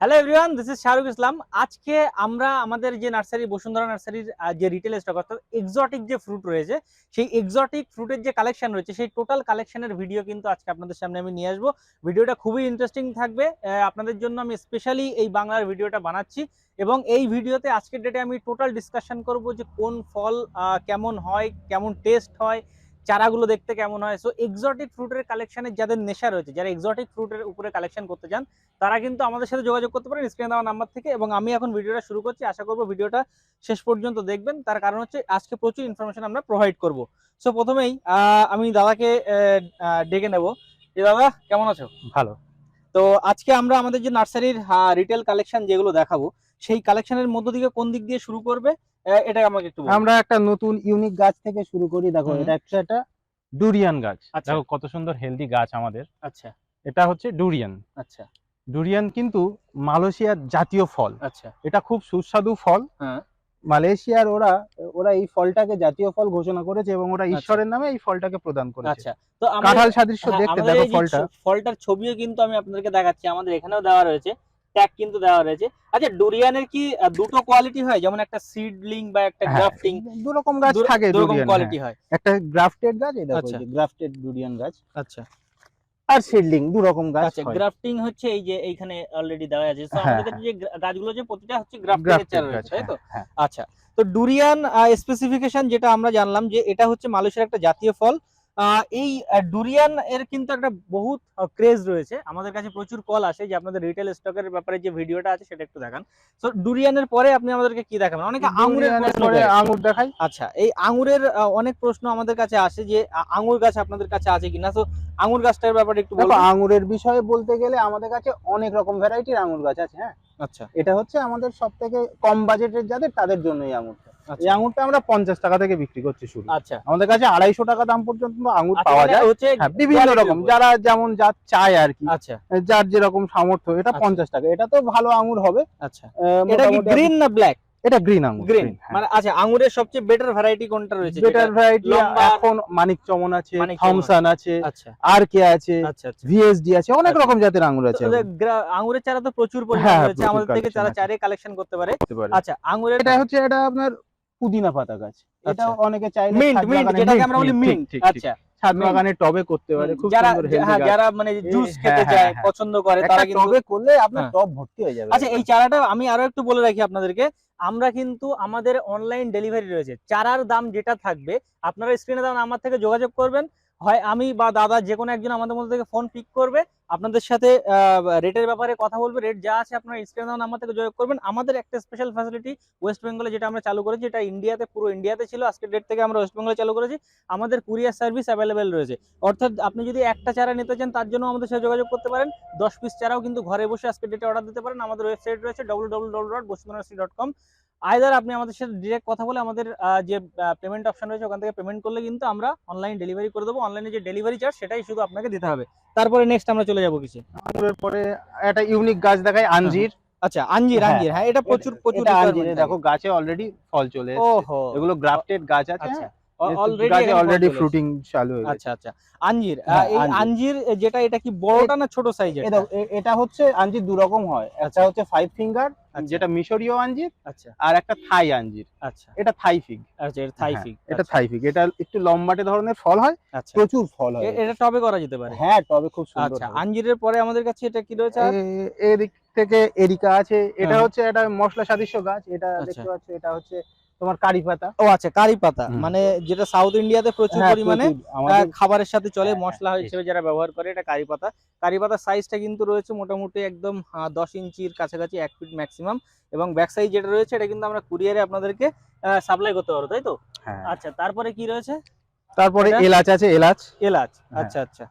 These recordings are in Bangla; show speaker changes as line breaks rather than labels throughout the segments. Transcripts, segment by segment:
Hello everyone this is Shahrukh Islam আজকে আমরা আমাদের যে নার্সারি, বসুন্ধরা নার্সারির যে রিটেল স্টক অর্থাৎ এক্সোটিক যে ফ্রুট রয়েছে, সেই এক্সোটিক ফ্রুটের যে কালেকশন রয়েছে, সেই টোটাল কালেকশনের ভিডিও কিন্তু আজকে আপনাদের সামনে আমি নিয়ে আসব। ভিডিওটা খুবই ইন্টারেস্টিং থাকবে। আপনাদের জন্য আমি স্পেশালি এই বাংলার ভিডিওটা বানাচ্ছি এবং এই ভিডিওতে আজকের ডেটে আমি টোটাল ডিসকাশন করব যে কোন ফল কেমন হয়, কেমন টেস্ট হয় চারাগুলো দেখতে কেমন হয়? সো এক্সোটিক ফ্রুটের কালেকশনের যাদের নেশা রয়েছে যারা এক্সোটিক ফ্রুটের উপরে কালেকশন করতে চান তারা কিন্তু আমাদের সাথে যোগাযোগ করতে পারেন স্ক্রিনে দেওয়া নাম্বার থেকে এবং আমি এখন ভিডিওটা শুরু করছি। আশা করব ভিডিওটা শেষ পর্যন্ত দেখবেন। তার কারণ হচ্ছে আজকে প্রচুর ইনফরমেশন আমরা প্রোভাইড করব। সো প্রথমেই আমি দাদাকে ডেকে নেব। যে দাদা কেমন আছো?
ভালো।
তো আজকে আমরা আমাদের যে নার্সারির রিটেল কালেকশন যেগুলো দেখাবো সেই কালেকশনের মধ্য থেকে কোন দিক দিয়ে শুরু করবে? এটা আমাকে একটু
আমরা একটা নতুন ইউনিক গাছ থেকে শুরু করি দেখো এটা একটা একটা ডুরিয়ান গাছ।
আচ্ছা।
দেখো কত সুন্দর হেলদি গাছ আমাদের।
আচ্ছা।
এটা হচ্ছে ডুরিয়ান
আচ্ছা।
ডুরিয়ান কিন্তু মালয়েশিয়ার জাতীয় ফল।
আচ্ছা।
এটা খুব সুস্বাদু ফল।
হ্যাঁ।
মালয়েশিয়ার ওরা ওরা এই ফলটাকে জাতীয় ফল ঘোষণা করেছে এবং ওরা
আচ্ছা।
ঈশ্বরের নামে এই ফলটাকে প্রদান করেছে।
আচ্ছা। তো আমরা
কাঁঠাল সাদৃশ্য
হ্যাঁ,
দেখতে দেখো ফলটা।
ফলটার ছবিও কিন্তু আমি আপনাদেরকে দেখাচ্ছি। আমাদের এখানেও দেওয়া রয়েছে। ট্যাগ কিন্তু দেওয়া রয়েছে। আচ্ছা ডুরিয়ানের কি দুটো কোয়ালিটি হয়? যেমন একটা সিডলিং বা একটা
হ্যাঁ,
গ্রাফটিং
দু রকম গাছ থাকে
দুরকম
ডুরিয়ান
কোয়ালিটি হয়।
একটা গ্রাফটেড গাছ দেখো
আচ্ছা।
গ্রাফটেড ডুরিয়ান গাছ।
আচ্ছা।
আর সিডলিং দু রকম গাছ
আচ্ছা গ্রাফটিং হচ্ছে এই যে এইখানে অলরেডি দেওয়া আছে। তো
হ্যাঁ,
আমাদের কাছে যে গাছগুলো যে প্রতিটা হচ্ছে গ্রাফটিং এর
Grafted
চারা
গাছ,
রয়েছে তাই তো?
হ্যাঁ, হ্যাঁ।
আচ্ছা। তো ডুরিয়ান স্পেসিফিকেশন যেটা আমরা জানলাম যে এটা হচ্ছে মালয়েশিয়ার একটা জাতীয় ফল। এই ডুরিয়ান এর কিন্তু একটা বহুত ক্রেজ রয়েছে। আমাদের কাছে প্রচুর কল আসে যে আপনাদের রিটেল স্টকের ব্যাপারে যে ভিডিওটা আছে সেটা একটু দেখান। তো ডুরিয়ানের পরে আপনি আমাদেরকে কি দেখাবেন? অনেকে আঙুরের
পরে। আঙুর দেখাই।
আচ্ছা এই আঙুরের অনেক প্রশ্ন আমাদের কাছে আসে যে আঙুর গাছ আপনাদের কাছে আছে কিনা? তো আঙুর গাছটার ব্যাপারে একটু বলুন।
আঙুরের বিষয়ে বলতে গেলে আমাদের কাছে অনেক রকম ভ্যারাইটির আঙুর গাছ আছে হ্যাঁ?
আচ্ছা।
এটা হচ্ছে আমাদের সব থেকে কম বাজেটের যাদের তাদের জন্য এই আঙুরটা। এই
আচ্ছা
আঙুরটা আমরা পঞ্চাশ টাকা থেকে বিক্রি করছি শুরু
আচ্ছা।
আমাদের কাছে আড়াইশো টাকা দাম পর্যন্ত আঙুর
আচ্ছা,
পাওয়া
মানে
যায়।
হচ্ছে
হ্যাঁ, বিভিন্ন রকম। যারা যেমন যা চায় আর কি
আচ্ছা।
যার যেরকম সামর্থ্য এটা
আচ্ছা।
পঞ্চাশ টাকা। এটা তো ভালো আঙুর হবে।
আচ্ছা। এটা গ্রিন না ব্ল্যাক
এটা গ্রিন আঙুর
গ্রিন
হ্যাঁ।
মানে আচ্ছা আঙুরের সবচেয়ে বেটার ভ্যারাইটি কোনটা রয়েছে
বেটার ভ্যারাইটি এখন মানিক চমন আছে থমসন আছে
আচ্ছা।
আর কে আছে ভিএসডি আছে অনেক। রকম জাতের আঙুর আছে
আঙুরের চারা তো প্রচুর পরিমাণে
হ্যাঁ,
রয়েছে। আমাদের থেকে চারা চারে কালেকশন করতে পারে।
করতে পারে।
আচ্ছা আঙুরের
এটা হচ্ছে এটা আপনার পুদিনা পাতা গাছ। এটা
আচ্ছা।
অনেকে চাইলে
মিন্ট মিন্ট যেটাকে আমরা বলি মিন্ট।
ঠিক, ঠিক, ঠিক।
আচ্ছা
ছাদ বাগানে টবে করতে পারে খুব
যারা
সুন্দর
হ্যাঁ, যারা মানে জুস
হ্যাঁ,
খেতে
হ্যাঁ,
চায়
হ্যাঁ।
পছন্দ করে তারা কিন্তু
টবে করলে আপনার। টব ভর্তি হয়ে যাবে।
আচ্ছা এই চারাটা আমি আরও একটু বলে রাখি আপনাদেরকে। আমরা কিন্তু আমাদের অনলাইন ডেলিভারি রয়েছে। চারার দাম যেটা থাকবে আপনারা স্ক্রিনে দাম আমার থেকে যোগাযোগ করবেন। হয় আমি বা দাদা যে কোনো একজন আমাদের মধ্যে থেকে ফোন পিক করবে, আপনাদের সাথে রেটের ব্যাপারে কথা বলবে রেট যা আছে আপনারা স্ক্রিনে নাম্বার থেকে যোগাযোগ করবেন। আমাদের একটা স্পেশাল ফ্যাসিলিটি ওয়েস্ট বেঙ্গলে যেটা আমরা চালু করেছি এটা ইন্ডিয়াতে পুরো ইন্ডিয়াতে ছিল, আজকের ডেট থেকে আমরা ওয়েস্ট বেঙ্গলে চালু করেছি। আমাদের কুরিয়ার সার্ভিস অ্যাভেলেবেল রয়েছে। অর্থাৎ আপনি যদি একটা চারা নিতে চান, তার জন্য আমাদের সাথে যোগাযোগ করতে পারেন। দশ পিস চারাও কিন্তু ঘরে বসে আজকের ডেটে অর্ডার দিতে পারেন। আমাদের ওয়েবসাইট রয়েছে W W W dot dot com either আপনি আমাদের সাথে ডিরেক্ট কথা বলে আমাদের যে পেমেন্ট অপশন রয়েছে ওখান থেকে পেমেন্ট করলে কিন্তু আমরা অনলাইন ডেলিভারি করে দেবো। অনলাইনে যে ডেলিভারি চার্জ সেটাই শুধু আপনাকে দিতে হবে। তারপরে নেক্সট আমরা চলে যাব কিছু।
আঙুরের পরে একটা ইউনিক গাছ দেখায় আঞ্জির।
আচ্ছা আঞ্জির
হ্যাঁ,
আঞ্জির। হ্যাঁ এটা প্রচুর প্রচুর
আঞ্জিরে। দেখো গাছে অলরেডি ফল চলে এসেছে। এগুলো গ্রাফটেড গাছ আছে
আচ্ছা।
হ্যাঁ।
অলরেডি
অলরেডি ফ্রুটিং চালু হয়ে
আচ্ছা আচ্ছা। আঞ্জির
হ্যাঁ,
এই
আঞ্জির।
আঞ্জির যেটা এটা কি বড়টা না ছোট সাইজের
এটা হচ্ছে আঞ্জির দু রকম হয় একটা হচ্ছে ফাইভ ফিঙ্গার
আচ্ছা।
যেটা মিশরীয় আঞ্জির
আচ্ছা।
আর একটা থাই আঞ্জির।
আচ্ছা।
এটা থাই ফিগ
আচ্ছা এটা থাই
হ্যাঁ,
ফিগ
এটা থাই ফিগ এটা একটু লম্বাটে ধরনের ফল হয়
আচ্ছা।
প্রচুর ফল হয়
এটা টবে করা যেতে পারে?
হ্যাঁ টবে খুব সুন্দর
আচ্ছা। আঞ্জিরের পরে আমাদের কাছে এটা কি রয়েছে?
এদিক থেকে এরিকা আছে। এটা
হ্যাঁ।
হচ্ছে একটা মশলা সাদৃশ্য গাছ। এটা
আচ্ছা।
দেখতে পাচ্ছ এটা হচ্ছে তোমার কারি পাতা।
ও আচ্ছা কারি পাতা। মানে যেটা সাউথ ইন্ডিয়াতে প্রচুর
হ্যাঁ,
পরিমাণে খাবারের সাথে চলে
হ্যাঁ,
মশলা
হ্যাঁ,
হিসেবে যারা ব্যবহার করে এটা কারি পাতা। কারি পাতার সাইজটা কিন্তু রয়েছে মোটামুটি একদম দশ ইঞ্চির কাছাকাছি এক ফিট ম্যাক্সিমাম এবং ব্যাক সাইজ যেটা রয়েছে এটা কিন্তু আমরা কুরিয়ারে আপনাদেরকে সাপ্লাই করতে পারব তাই তো। আচ্ছা তারপরে কি রয়েছে?
তারপরে এলাচ আছে এলাচ।
এলাচ। আচ্ছা আচ্ছা।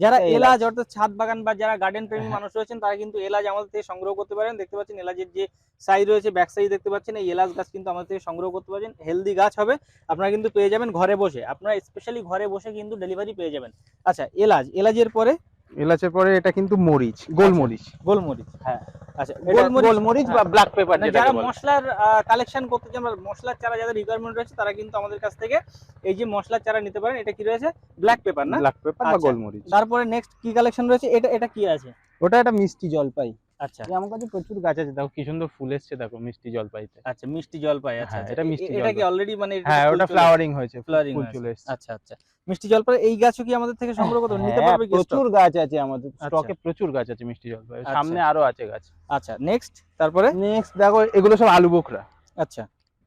যারা
এলাজ।
অর্থাৎ ছাদ বাগান বা যারা গার্ডেন প্রেমী
হ্যাঁ।
মানুষ রয়েছেন তারা কিন্তু এলাচ আমাদের থেকে সংগ্রহ করতে পারেন দেখতে পাচ্ছেন এলাচের যে সাইজ রয়েছে ব্যাক সাইজ দেখতে পাচ্ছেন এই এলাচ গাছ কিন্তু আমাদের থেকে সংগ্রহ করতে পারছেন হেলদি গাছ হবে আপনারা কিন্তু পেয়ে যাবেন ঘরে বসে আপনারা স্পেশালি ঘরে বসে কিন্তু ডেলিভারি পেয়ে যাবেন আচ্ছা এলাচ এলাচের পরে
এলাচের পরে এটা কিন্তু মরিচ গোলমরিচ।
গোলমরিচ
হ্যাঁ।
আচ্ছা
গোলমরিচ
গোলমরিচ
বা
হ্যাঁ।
ব্ল্যাক পেপার
মানে যারা মশলার কালেকশন করতে চান মশলার চারা যাদের রিকোয়ারমেন্ট রয়েছে তারা কিন্তু আমাদের কাছ থেকে এই যে মশলার চারা নিতে পারেন এটা কি রয়েছে? ব্ল্যাক পেপার না?
ব্ল্যাক পেপার বা
আচ্ছা।
গোলমরিচ।
তারপরে নেক্সট কি কালেকশন রয়েছে? এটা এটা কি আছে?
ওটা একটা মিষ্টি জলপাই।
আচ্ছা।
আমার কাছে প্রচুর গাছ আছে দেখো কি সুন্দর ফুল এসছে দেখো মিষ্টি জলপাইতে।
আচ্ছা মিষ্টি জলপাই আচ্ছা
হ্যাঁ,
আচ্ছা।
এটা মিষ্টি
এটা কি অলরেডি মানে
হ্যাঁ ওটা ফ্লাওয়ারিং হয়েছে
Flowering
ফুল চলে এসছে।
আচ্ছা আচ্ছা। মিষ্টি জলপাই এই গাছও কি আমাদের থেকে সংগ্রহ করতে নিতে
হ্যাঁ,
পারবে কি
প্রচুর গাছ আছে আমাদের
আচ্ছা।
স্টকে প্রচুর গাছ আছে মিষ্টি জলপাই। সামনে আরও আছে গাছ।
আচ্ছা নেক্সট তারপরে?
নেক্সট দেখো এগুলো সব আলু বোখরা।
আচ্ছা।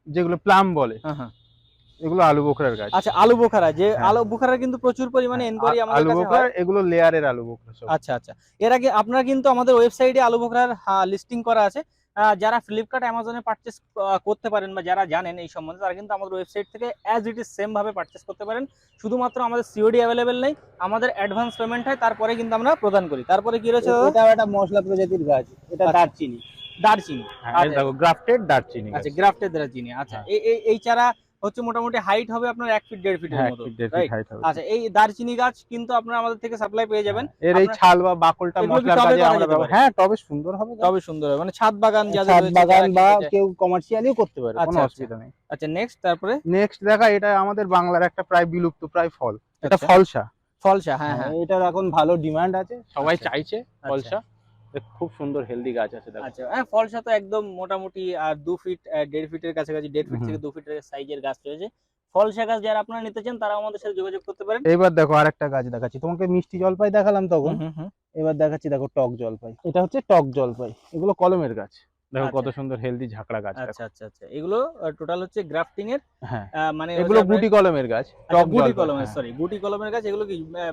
যেগুলো প্লাম বলে।
হ্যাঁ হ্যাঁ।
এগুলো আলু বোখরার গাছ
আচ্ছা আলু বোখারা যে
হ্যাঁ।
আলু বোখারা কিন্তু প্রচুর পরিমাণে এনকোয়ারি
আ-
আমাদের
আলু বোখরা এগুলো লেয়ারের আলু বোখরা
আচ্ছা আচ্ছা এর আগে আপনারা কিন্তু আমাদের ওয়েবসাইটে আলু বোখরার লিস্টিং করা আছে যারা ফ্লিপকার্ট অ্যামাজনে পারচেস করতে পারেন বা যারা জানেন এই সম্বন্ধে তারা কিন্তু আমাদের ওয়েবসাইট থেকে অ্যাজ ইট ইজ সেম ভাবে পারচেস করতে পারেন শুধুমাত্র আমাদের সিওডি অ্যাভেলেবেল নেই আমাদের অ্যাডভান্স পেমেন্ট হয় তারপরে কিন্তু আমরা প্রদান করি তারপরে কি রয়েছে দাদা?
এটাও একটা মশলা প্রজাতির গাছ এটা
আচ্ছা।
দারচিনি
দারচিনি
হ্যাঁ,
আচ্ছা।
দেখো গ্রাফটেড দারচিনি গাছ।
আচ্ছা গ্রাফটেড দারচিনি আচ্ছা
হ্যাঁ।
এই এই- এই চারা হচ্ছে মোটামুটি হাইট হবে আপনার এক ফিট দেড় ফিটের
হ্যাঁ,
মতো। আচ্ছা এই দারচিনি গাছ কিন্তু আপনারা আমাদের থেকে সাপ্লাই পেয়ে যাবেন।
এর এই ছাল বা বাকলটা আমরা? হ্যাঁ টবে সুন্দর হবে
তবে সুন্দর হবে মানে ছাদ বাগান যাদের
ছাদ বাগান বা কেউ কমার্শিয়ালিও করতে পারে
আচ্ছা,
কোনো
আচ্ছা।
অসুবিধা নেই।
আচ্ছা নেক্সট তারপরে?
নেক্সট দেখা এটা আমাদের বাংলার একটা প্রায় বিলুপ্ত প্রায় ফল। এটা
আচ্ছা।
ফলসা।
ফলসা হ্যাঁ হ্যাঁ।
এটার এখন ভালো ডিমান্ড আছে সবাই
আচ্ছা।
চাইছে ফলসা। খুব সুন্দর হেলদি গাছ আছে দেখো।
আচ্ছা হ্যাঁ ফলসা তো একদম মোটামুটি আর দু ফিট দেড় ফিটের কাছাকাছি দেড় ফিট। থেকে দু ফিটের সাইজের গাছ রয়েছে। ফলসা গাছ যারা আপনারা নিতে চান তারা আমাদের সাথে যোগাযোগ করতে পারেন।
এবার দেখো আরেকটা গাছ দেখাচ্ছি। তোমাকে মিষ্টি জলপাই দেখালাম তখন।
হুম, হুম, হুম।
এবার দেখাচ্ছি দেখো টক জলপাই। এটা হচ্ছে টক জলপাই। এগুলো কলমের গাছ। দেখো কত
আচ্ছা।
সুন্দর হেলদি ঝাঁকড়া গাছ
আচ্ছা আচ্ছা আচ্ছা। এগুলো টোটাল হচ্ছে গ্রাফটিং এর
হ্যাঁ।
মানে
এগুলো গুটি কলমের গাছ
আচ্ছা,
টক
গুটি কলমের
হ্যাঁ।
সরি গুটি কলমের গাছ এগুলো কি মানে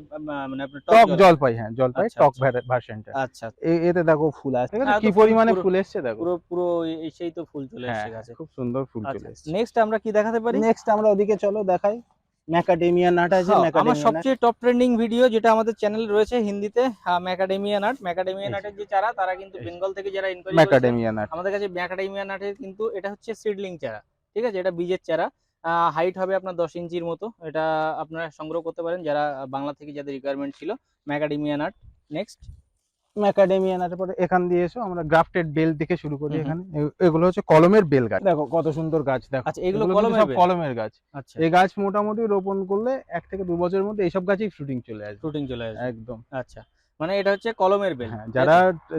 আপনার
টক
জল-
জলপাই হ্যাঁ জলপাই
আচ্ছা,
টক। ভার্সনটা
আচ্ছা
এতে দেখো ফুল আছে
হ্যাঁ,
কি পরিমাণে ফুল এসছে দেখো?
পুরো পুরো এই সেই তো ফুল চলে
হ্যাঁ
এসেছে গাছে।
খুব সুন্দর ফুল চলে এসছে।
নেক্সট আমরা কি দেখাতে পারি?
নেক্সট আমরা ওদিকে চলো দেখাই। ম্যাকাডেমিয়া নাট আছে
হ্যাঁ, আমার সবচেয়ে টপ ট্রেন্ডিং ভিডিও যেটা আমাদের চ্যানেল রয়েছে হিন্দিতে ম্যাকাডেমিয়া নাট ম্যাকাডেমিয়া। নাটের যে চারা তারা কিন্তু বেঙ্গল থেকে যারা ইনকোয়ারি
ম্যাকাডেমিয়া নাট
আমাদের কাছে ম্যাকাডেমিয়া নাটের কিন্তু এটা হচ্ছে সিডলিং চারা ঠিক আছে? এটা বীজের চারা। হাইট হবে আপনার দশ ইঞ্চির মতো। এটা আপনারা সংগ্রহ করতে পারেন যারা বাংলা থেকে যাদের রিকোয়ারমেন্ট ছিল। ম্যাকাডেমিয়া নাট নেক্সট
ম্যাকাডেমিয়া নাটের পরে এখান দিয়ে এসো আমরা গ্রাফটেড বেল থেকে শুরু করি। এখানে। এগুলো হচ্ছে কলমের বেল গাছ। দেখো কত সুন্দর গাছ দেখো।
আচ্ছা, এগুলো কলমের
সব কলমের গাছ।
আচ্ছা।
এই গাছ মোটামুটি রোপণ করলে এক থেকে দু বছরের মধ্যে এইসব গাছেই ফ্রুটিং চলে আসবে।
শুটিং চলে আসবে।
একদম।
আচ্ছা মানে এটা হচ্ছে কলমের বেল
হ্যাঁ যারা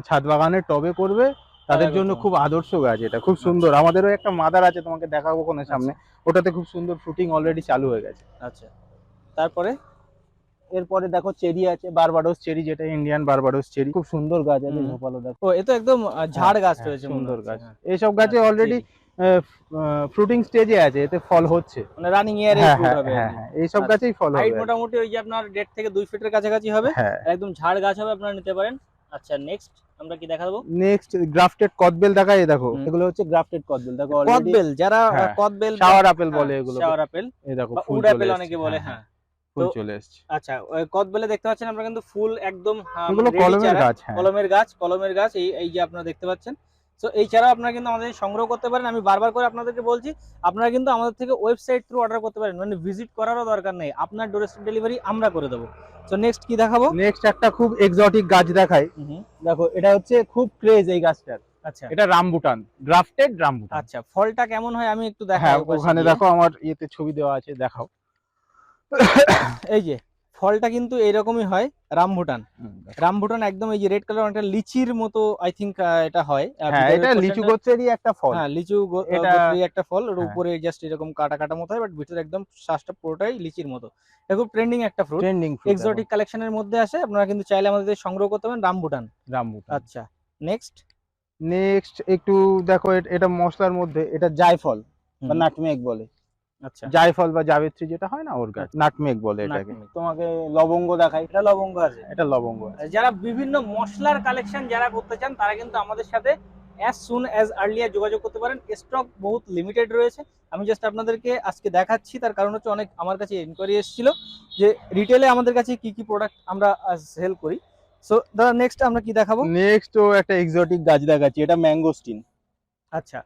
ছাদ বাগানের টবে করবে তাদের জন্য খুব আদর্শ গাছ এটা খুব সুন্দর। আমাদেরও একটা মাদার আছে তোমাকে দেখাবো কোনো সামনে। ওটাতে খুব সুন্দর ফ্রুটিং অলরেডি চালু হয়ে গেছে।
আচ্ছা। তারপরে?
এরপরে দেখো চেরি আছে বারবাডোস চেরি যেটা ইন্ডিয়ান বারবাডোস চেরি। খুব সুন্দর গাছ আছে। ঝোপালো দেখো।
ও এ তো একদম ঝাড় গাছ
হ্যাঁ,
রয়েছে
সুন্দর গাছ।
হ্যাঁ।
এইসব গাছে অলরেডি। ফ্রুটিং স্টেজে আছে এতে ফল হচ্ছে।
মানে রানিং ইয়ারে
হ্যাঁ
ফ্রুট
হ্যাঁ
হবে।
হ্যাঁ হ্যাঁ এইসব
আচ্ছা।
গাছেই ফল হবে।
হাইট মোটামুটি ওই যে আপনার দেড় থেকে দুই ফিটের কাছাকাছি হবে।
হ্যাঁ।
একদম ঝাড় গাছ হবে আপনারা নিতে পারেন। আচ্ছা নেক্সট আমরা কি দেখাবো?
নেক্সট গ্রাফটেড কদবেল দেখাই এই দেখো। এগুলো হচ্ছে গ্রাফটেড কদবেল দেখো অলরেডি
কদবেল যারা
হ্যাঁ,
কদবেল
শাওয়ার আপেল বলে এগুলো
শাওয়ার আপেল
এই দেখো ফুল
আপেল অনেকে বলে হ্যাঁ।
ফুল চলে এসছে।
আচ্ছা কদবেলে দেখতে পাচ্ছেন আপনারা কিন্তু ফুল একদম
কলমের গাছ হ্যাঁ।
কলমের গাছ কলমের গাছ এই এই যে আপনারা দেখতে পাচ্ছেন। তো এই ছাড়াও আপনারা কিন্তু আমাদের সংগ্রহ করতে পারেন। আমি বারবার করে আপনাদেরকে বলছি আপনারা কিন্তু আমাদের থেকে ওয়েবসাইট থ্রু অর্ডার করতে পারেন। মানে ভিজিট করারও দরকার নেই। আপনার ডোরস্টেপ ডেলিভারি আমরা করে দেবো। তো নেক্সট কি দেখাবো?
নেক্সট একটা খুব এক্সোটিক গাছ দেখাই। দেখো এটা হচ্ছে খুব ক্রেজ এই গাছটার।
আচ্ছা।
এটা রামবুটান গ্রাফটেড রামবুটান।
আচ্ছা ফলটা কেমন হয় আমি একটু দেখাই
হ্যাঁ ওখানে দেখো আমার ইয়েতে ছবি দেওয়া আছে দেখাও।
এই যে ফলটা কিন্তু এইরকমই হয় রামভুটান রামভুটান একদম এই যে রেড কালার একটা লিচির মতো আই থিঙ্ক এটা হয়।
হ্যাঁ এটা লিচু গোত্রেরই একটা ফল।
হ্যাঁ লিচু গো-
এটা-
গোত্রের একটা ফল। ওর
হ্যাঁ।
উপরে জাস্ট এরকম কাটা কাটা মতো হয় বাট ভিতরে একদম শ্বাসটা পুরোটাই লিচির মতো। এটা খুব ট্রেন্ডিং একটা ফ্রুট
ট্রেন্ডিং
এক্সোটিক কালেকশনের মধ্যে আসে আপনারা কিন্তু চাইলে আমাদের সংগ্রহ করতে পারেন রামভুটান
রামবুটান
আচ্ছা নেক্সট
নেক্সট একটু দেখো এটা মশলার মধ্যে এটা জায়ফল বা নাটমেগ বলে। জায়ফল বা জাবিত্রী যেটা হয় না ওর গাছ। নাটমেগ বলে এটাকে। তোমাকে লবঙ্গ দেখাই।
এটা লবঙ্গ আছে।
এটা লবঙ্গ
যারা বিভিন্ন মশলার কালেকশন যারা করতে চান তারা কিন্তু আমাদের সাথে অ্যাজ সুন অ্যাজ আর্লিয়ার যোগাযোগ করতে পারেন। স্টক বহুত লিমিটেড রয়েছে। আমি জাস্ট আপনাদেরকে আজকে দেখাচ্ছি। তার কারণ হচ্ছে অনেক আমার কাছে এনকোয়ারি এসেছিল যে রিটেলে আমাদের কাছে কি কি প্রোডাক্ট আমরা সেল করি। সো দাদা নেক্সট আমরা কি দেখাবো?
নেক্সট ও একটা এক্সোটিক গাছ দেখাচ্ছি। এটা ম্যাঙ্গোস্টিন
আচ্ছা।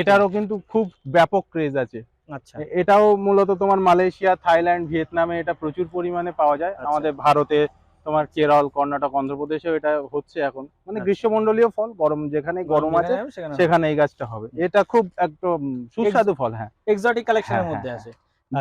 এটারও কিন্তু খুব ব্যাপক ক্রেজ আছে।
আচ্ছা।
এটাও মূলত তোমার মালয়েশিয়া থাইল্যান্ড ভিয়েতনামে এটা প্রচুর পরিমাণে পাওয়া যায়।
আচ্ছা।
আমাদের ভারতে তোমার কেরল কর্ণাটক অন্ধ্রপ্রদেশেও এটা হচ্ছে এখন। মানে
আচ্ছা।
গ্রীষ্মমন্ডলীয় ফল গরম যেখানে গরম আছে
সেখানে
এই গাছটা হবে। এটা খুব একদম সুস্বাদু ফল হ্যাঁ।
এক্সোটিক কালেকশনের
হ্যাঁ,
মধ্যে
হ্যাঁ,
আছে।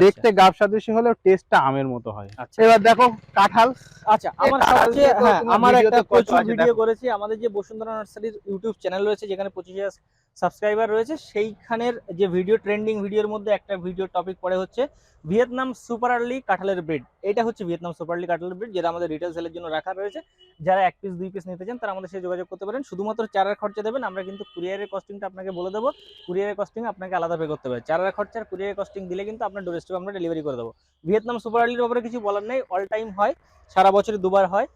দেখতে গাব সাদৃশ্য হলেও টেস্টটা আমের মতো হয়।
আচ্ছা।
এবার দেখো কাঁঠাল।
আচ্ছা আমার সবচেয়ে হ্যাঁ আমার একটা প্রচুর ভিডিও করেছি। আমাদের যে বসুন্ধরা নার্সারির ইউটিউব চ্যানেল রয়েছে যেখানে পঁচিশ হাজার সাবস্ক্রাইবার রয়েছে সেইখানের যে ভিডিও ট্রেন্ডিং ভিডিওর মধ্যে একটা ভিডিও টপিক পড়ে হচ্ছে ভিয়েতনাম সুপার আর্লি কাঁঠালের ব্রিড এটা হচ্ছে ভিয়েতনাম সুপার আর্লি কাঁঠালের ব্রিড যেটা আমাদের রিটেল সেলের জন্য রাখা রয়েছে। যারা এক পিস দুই পিস নিতে চান তারা আমাদের সাথে যোগাযোগ করতে পারেন। শুধুমাত্র চারার খরচা দেবেন আমরা কিন্তু কুরিয়ারের কস্টিংটা আপনাকে বলে দেবো। কুরিয়ারের কস্টিং আপনাকে আলাদা পে করতে হবে। চারার খরচা আর কুরিয়ারের কস্টিং দিলে কিন্তু আপনার ডোর স্টেপে আমরা ডেলিভারি করে দেবো। ভিয়েতনাম সুপার আর্লির ব্যাপারে কিছু বলার নেই অল টাইম হয় সারা বছরে দুবার হয়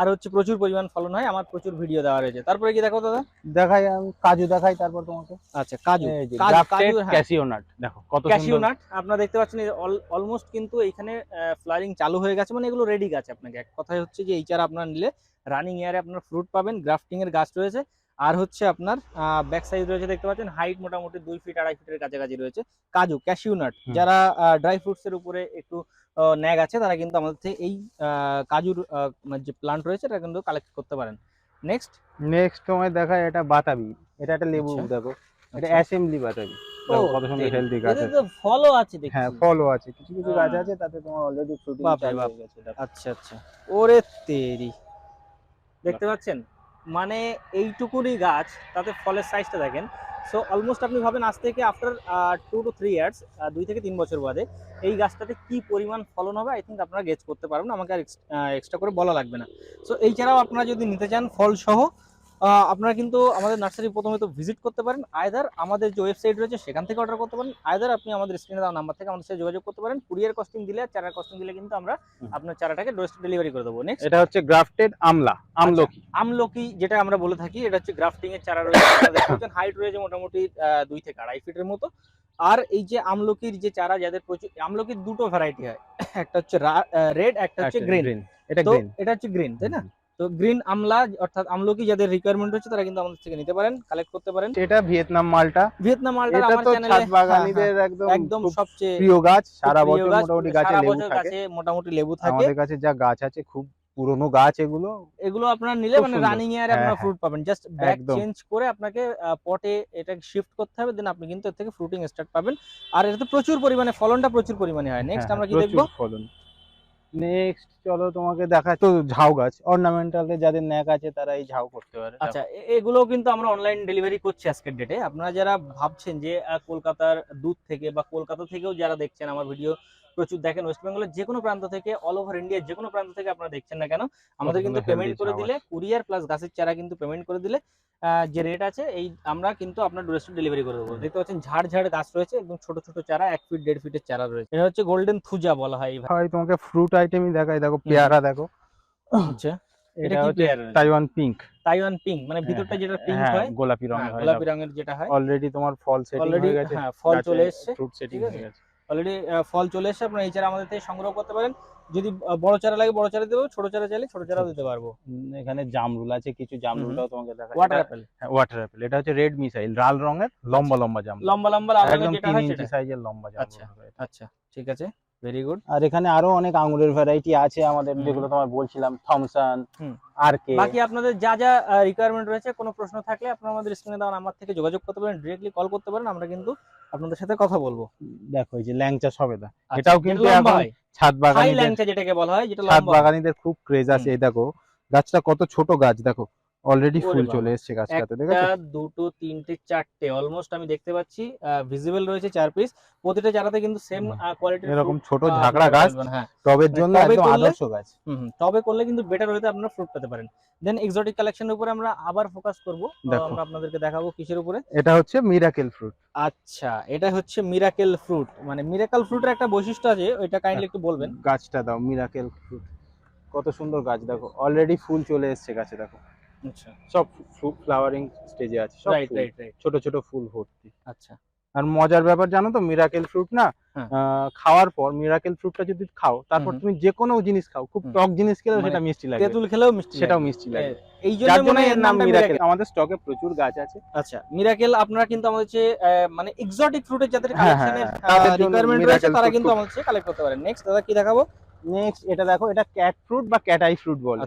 আর হচ্ছে প্রচুর পরিমাণ ফলন হয় আমার প্রচুর ভিডিও দেওয়া রয়েছে। তারপরে কি দেখো দাদা?
দেখাই আমি কাজু দেখাই তারপর তোমাকে।
আচ্ছা কাজু। কাজু-
cashew nut, দেখো কত সুন্দর।
নাট আপনারা দেখতে পাচ্ছেন অলমোস্ট কিন্তু এখানে ফ্লারিং চালু হয়ে গেছে মানে এগুলো রেডি গাছ আপনাকে। এক কথায় হচ্ছে যে এই চারা আপনারা নিলে রানিং ইয়ারে আপনার ফ্রুট পাবেন গ্রাফটিং এর গাছ রয়েছে। আর হচ্ছে আপনার ব্যাক সাইজ রয়েছে দেখতে পাচ্ছেন হাইট মোটামুটি দুই ফিট আড়াই ফিটের কাছাকাছি রয়েছে। কাজু ক্যাশিউ নাট। যারা ড্রাই ফ্রুটস এর উপরে একটু ন্যাগ আছে তারা কিন্তু আমাদের থেকে এই কাজুর মানে যে প্লান্ট রয়েছে এটা কিন্তু কালেক্ট করতে পারেন। নেক্সট
নেক্সট তোমায় দেখা এটা বাতাবি। এটা একটা লেবু
আচ্ছা।
দেখো। এটা অ্যাসেম্বলি বাতাবি। কত সুন্দর হেলদি গাছ আছে।
ফলও আছে
হ্যাঁ ফলও আছে। কিছু কিছু গাছ। আছে তাতে তোমার অলরেডি ফ্রুটিং চালু হয়ে গেছে।
আচ্ছা আচ্ছা। ওরে তেরি। দেখতে পাচ্ছেন? মানে এইটুকুনি গাছ তাতে ফলের সাইজটা দেখেন। সো অলমোস্ট আপনি ভাবেন আজ থেকে after two two three years দুই থেকে তিন বছর বাদে এই গাছটাতে কি পরিমাণ ফলন হবে? আই থিঙ্ক আপনারা গেজ করতে পারবেন। আমাকে আর এক্সট্রা করে বলা লাগবে না। সো এই ছাড়াও আপনারা যদি নিতে চান ফল সহ আহ, আপনারা কিন্তু আমাদের নার্সারি প্রথমে তো ভিজিট করতে পারেন। আয়দার আমাদের যে ওয়েবসাইট রয়েছে সেখান থেকে অর্ডার করতে পারেন। আয়দার আপনি আমাদের স্ক্রিনে দেওয়া নাম্বার থেকে আমাদের সাথে যোগাযোগ করতে পারেন। কুরিয়ার কস্টিং দিলে চারার কস্টিং দিলে কিন্তু আমরা আপনার চারাটাকে ডেলিভারি করে দেবো। নেক্সট
এটা হচ্ছে গ্রাফটেড আমলা আমলকি।
আমলকি যেটা আমরা বলে থাকি এটা হচ্ছে গ্রাফটিং এর চারা রয়েছে। হাইট রয়েছে মোটামুটি আহ, দুই থেকে আড়াই ফিটের মতো। আর এই যে আমলকির যে চারা যাদের প্রচুর আমলকির দুটো ভ্যারাইটি হয়। একটা হচ্ছে রেড একটা হচ্ছে গ্রিন
এটা গ্রিন
এটা হচ্ছে গ্রিন তাই না? তো গ্রিন আমলা অর্থাৎ আমলকি যাদের রিকোয়ারমেন্ট হচ্ছে তারা কিন্তু আমাদের থেকে নিতে পারেন কালেক্ট করতে পারেন।
এটা ভিয়েতনাম মালটা।
ভিয়েতনাম মালটা আমার চ্যানেলে
ছাদ বাগানীদের একদম
একদম সবচেয়ে
প্রিয় গাছ। সারা বছর মোটামুটি গাছে লেবু থাকে।
মোটামুটি লেবু থাকে।
আমাদের কাছে যা গাছ আছে খুব পুরনো গাছ এগুলো।
এগুলো আপনারা নিলে মানে রানিং এর
হ্যাঁ,
আপনারা
হ্যাঁ।
ফ্রুট পাবেন। জাস্ট ব্যাগ চেঞ্জ করে আপনাকে পটে এটা শিফট করতে হবে দেন আপনি কিন্তু এর থেকে ফ্রুটিং স্টার্ট পাবেন। আর এটাতে প্রচুর পরিমাণে ফলনটা প্রচুর পরিমাণে হয়। নেক্সট
হ্যাঁ,
আমরা কি
প্রচুর
দেখব?
ফলন। নেক্সট চলো তোমাকে দেখা তো ঝাউ গাছ অর্নামেন্টাল যাদের ন্যাক আছে তারা এই ঝাউ করতে পারে।
আচ্ছা এগুলো কিন্তু আমরা অনলাইন ডেলিভারি করছি আজকের ডেটে আপনারা যারা ভাবছেন যে কলকাতার দূর থেকে বা কলকাতা থেকেও যারা দেখছেন আমার ভিডিও প্রচুর দেখেন ওয়েস্ট বেঙ্গলের যে কোনো প্রান্ত থেকে অল ওভার ইন্ডিয়ার যে কোনো প্রান্ত থেকে আপনারা দেখছেন না কেন আমাদের কিন্তু পেমেন্ট করে দিলে কুরিয়ার প্লাস গাছের চারা কিন্তু পেমেন্ট করে দিলে যে রেট আছে এই আমরা কিন্তু আপনার ডোরেস্ট ডেলিভারি করে দেবো। দেখতে পাচ্ছেন ঝাড় ঝাড় গাছ রয়েছে একদম ছোট ছোট চারা এক ফিট দেড় ফিটের চারা রয়েছে। এটা হচ্ছে গোল্ডেন থুজা বলা হয় ভাই।
তোমাকে ফ্রুট আইটেমই দেখাই দেখো পেয়ারা দেখো।
আচ্ছা এটা
এটা
কি
হচ্ছে
পেয়ারা?
তাইওয়ান পিঙ্ক
তাইওয়ান পিঙ্ক মানে ভিতরটা যেটা পিঙ্ক হয়
গোলাপি রঙের
হ্যাঁ,
হয়
গোলাপি রঙের যেটা হয়।
অলরেডি তোমার ফল সেটিং হয়ে গেছে।
হ্যাঁ ফল চলে এসছে।
Fruit setting? হয়ে গেছে।
অলরেডি ফল চলে এসে আপনারা এই চারা আমাদের থেকে সংগ্রহ করতে পারেন। যদি বড় চারা লাগে বড় চারা দেবো ছোট চারা চাইলে ছোট চারা দিতে পারব।
এখানে জামরুল আছে কিছু জামরুলটাও তোমাকে দেখা
ওয়াটার অ্যাপেল হ্যাঁ
ওয়াটার অ্যাপেল এটা হচ্ছে রেড মিসাইল লাল রঙের লম্বা লম্বা জাম
লম্বা লম্বা লাল রঙের যেটা হয় সেটা।
সাইজের লম্বা
আচ্ছা।
জামরুল হবে
আচ্ছা ঠিক আছে। ভেরি গুড
আর এখানে আরও অনেক আঙুরের ভ্যারাইটি আছে আমাদের যেগুলো তোমার বলছিলাম থমসন। আর কে
বাকি আপনাদের যা যা রিকোয়ারমেন্ট রয়েছে কোনো প্রশ্ন থাকলে আপনারা আমাদের স্ক্রিনে দেওয়া নাম্বার থেকে যোগাযোগ করতে পারেন ডিরেক্টলি কল করতে পারেন আমরা কিন্তু আপনাদের সাথে কথা বলব।
দেখো এই যে ল্যাংচা সবেদা
আচ্ছা,
এটাও কিন্তু এখন ছাদ
হাই ল্যাংচা যেটাকে বলা হয় যেটা
ছাদ। বাগানীদের খুব ক্রেজ আছে এই দেখো গাছটা কত ছোট গাছ দেখো। অলরেডি ফুল চলে এসেছে গাছটাতে
একটা
দেখেছ?
দুটো তিনটে চারটে অলমোস্ট আমি দেখতে পাচ্ছি ভিজিবল রয়েছে চার পিস প্রতিটা চারাতে কিন্তু সেম। কোয়ালিটির
এরকম ছোট ঝাঁকড়া গাছ
হ্যাঁ।
টবের জন্য
টবে
একদম আদর্শ গাছ।
হুম। তবে করলে কিন্তু বেটার হতে আপনারা ফ্রুট পেতে পারেন। দেন এক্সোটিক কালেকশনের উপরে আমরা আবার ফোকাস করব। আমরা আপনাদেরকে দেখাবো কিসের উপরে।
এটা হচ্ছে মিরাকেল ফ্রুট
আচ্ছা এটা হচ্ছে মিরাকেল ফ্রুট মানে মিরাকেল ফ্রুটের একটা বৈশিষ্ট্য আছে ওইটা কাইন্ডলি একটু বলবেন।
গাছটা দাও মিরাকেল ফ্রুট কত সুন্দর গাছ দেখো। অলরেডি ফুল চলে এসেছে গাছে দেখো।
আচ্ছা।
সব ফ্লাওয়ারিং স্টেজে আছে সব
রাইট রাইট রাইট
ছোট ছোট ফুল ভর্তি।
আচ্ছা।
আর মজার ব্যাপার জানো তো মিরাকেল ফ্রুট না
হ্যাঁ।
খাওয়ার পর মিরাকেল ফ্রুটটা যদি খাও তারপর তুমি যে কোনো জিনিস খাও খুব টক জিনিস খেলেও
মানে
সেটা মিষ্টি লাগে
তেঁতুল খেলেও মিষ্টি
সেটাও মিষ্টি লাগে
এই জন্য মনে হয়
এর নাম মিরাকেল আমাদের স্টকে প্রচুর গাছ আছে।
আচ্ছা মিরাকেল আপনারা কিন্তু আমাদের আহ, মানে এক্সোটিক ফ্রুটের যাদের
হ্যাঁ, হ্যাঁ, হ্যাঁ,
রিকোয়ারমেন্ট রয়েছে তারা কিন্তু আমাদের কালেক্ট করতে পারেন। নেক্সট দাদা কি দেখাবো?
নেক্সট এটা দেখো এটা ক্যাট ফ্রুট বা ক্যাট আই ফ্রুট বলে।